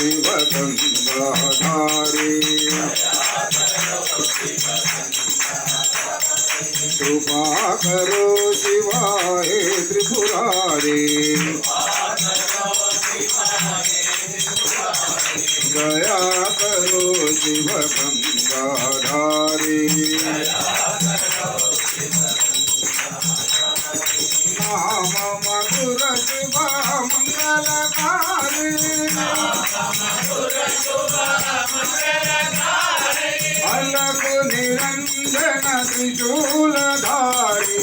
करो शिव गंगाधारी कृपा करो ఫలకు నిరంజన త్రిశూలధారి.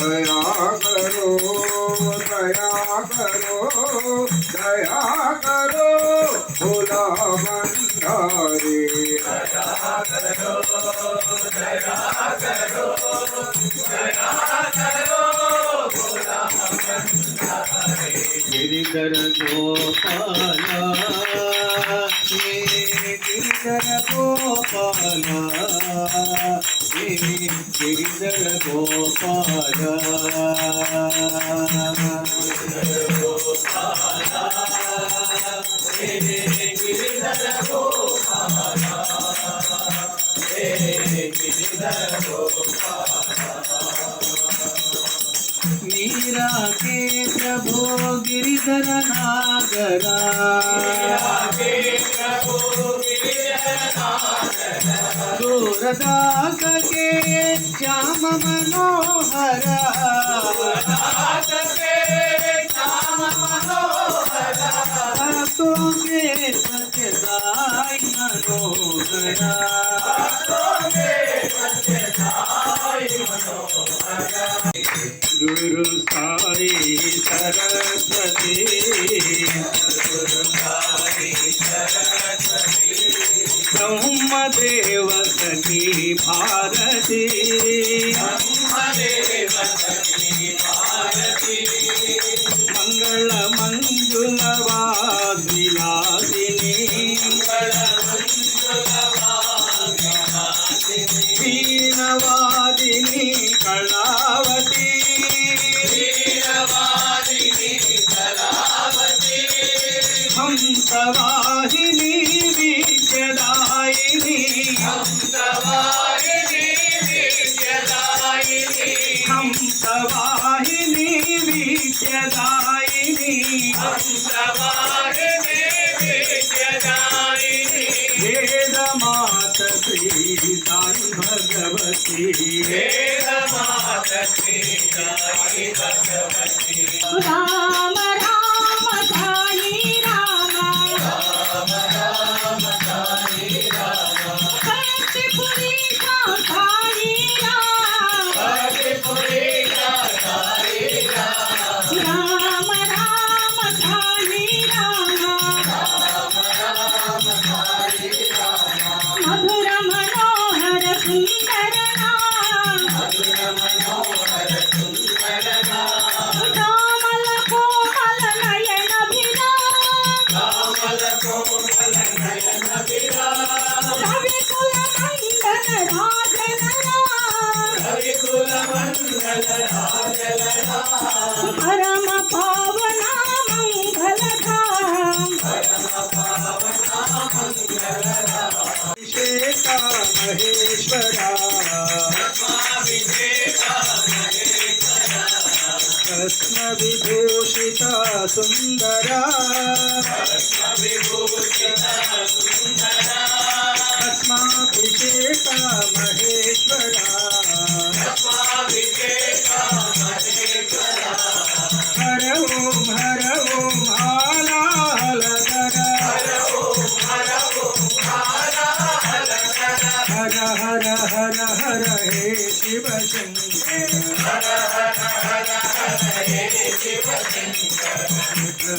దయా కరో దయా కరో దయా కరో గిరిధర గోపాల హే గిరిధర గోపాల హే గిరిధర గోపాల ಪ್ರಭೋ ಗಿರಿಧರ ನಾಗರ ಸೂರದಾಸಕೆ ಶ್ಯಾಮ ಮನೋಹರ ತೋಗೆ ಸತ್ಯದಾಯ ಮನೋಹರ ಗುರು ಸಾ పరమ పావనా మంగళధాం అభిషేక మహేశ్వరా రత్న విభూషిత సుందరా విభూషిత సుందరా అస్మాభిషేక మహే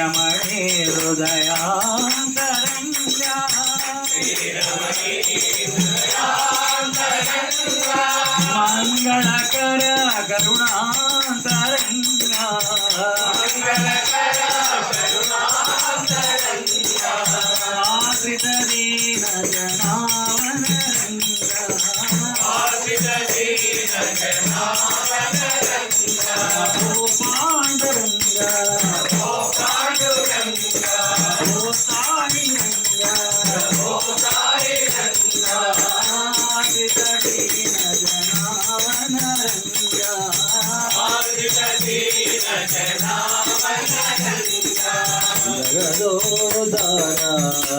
రమణే హృదయాంతరంగా. శ్రీ రమణే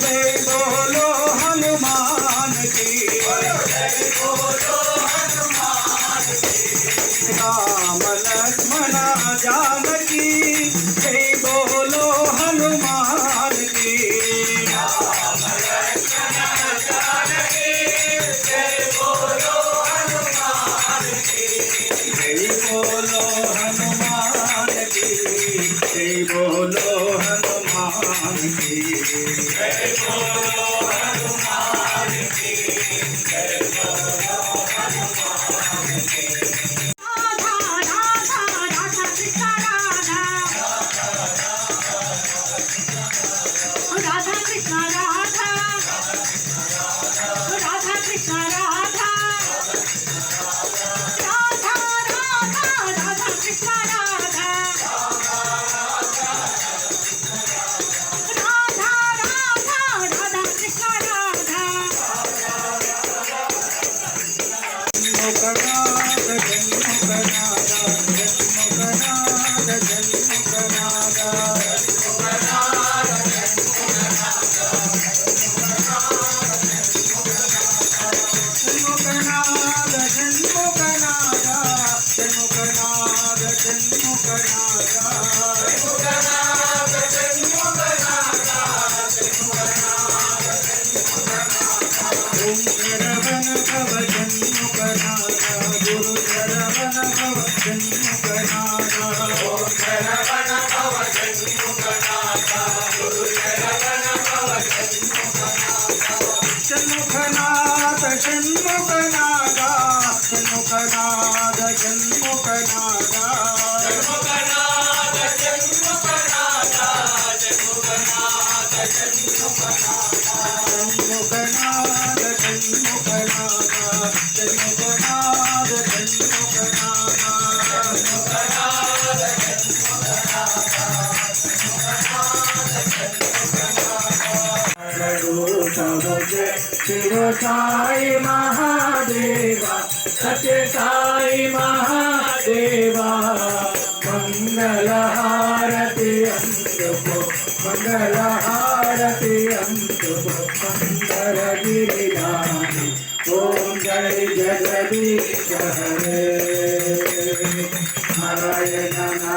Hare Hey, ಹೋಗೋಣ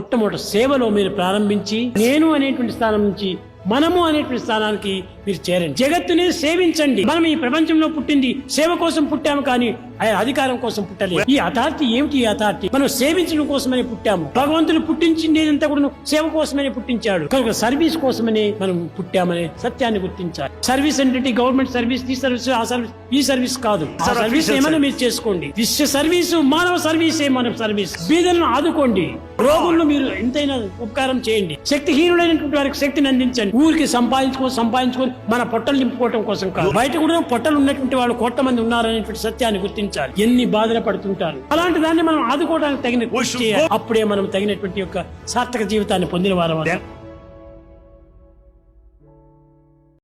మొట్టమొదటి సేవలో మీరు ప్రారంభించి నేను అనేటువంటి స్థానం నుంచి మనము అనేటువంటి స్థానానికి మీరు చేరండి. జగత్తుని సేవించండి. మనం ఈ ప్రపంచంలో పుట్టింది సేవ కోసం పుట్టాము కానీ ఆయన అధికారం కోసం పుట్టలేదు. ఈ అథారిటీ ఏమిటి ఈ అథారిటీ మనం సేవించడం కోసమని పుట్టాము. భగవంతుడు పుట్టించిందేదంతా కూడా సేవ కోసమని పుట్టించాడు. కనుక సర్వీస్ కోసమని మనం పుట్టామనే సత్యాన్ని గుర్తించాలి. సర్వీస్ అంటే గవర్నమెంట్ సర్వీస్ ఈ సర్వీస్ ఆ సర్వీస్ ఈ సర్వీస్ కాదు. ఆ సర్వీస్ ఏమైనా మీరు చేసుకోండి. విశ్వ సర్వీసు మానవ సర్వీసే మన సర్వీస్. బీదలను ఆదుకోండి. రోగులను మీరు ఎంతైనా ఉపకారం చేయండి. శక్తిహీనుడైనటువంటి వారికి శక్తిని అందించండి. ఊరికి సంపాదించుకొని సంపాదించుకొని మన పొట్టలు నింపుకోవడం కోసం కాదు. బయట కూడా పొట్టలు ఉన్నటువంటి వాళ్ళు కోట్ల మంది ఉన్నారనేటువంటి సత్యాన్ని గుర్తించాలి. ఎన్ని బాధలు పడుతుంటారు. అలాంటి దాన్ని మనం ఆదుకోవడానికి తగిన అప్పుడే మనం తగినటువంటి యొక్క సార్థక జీవితాన్ని పొందిన వారం.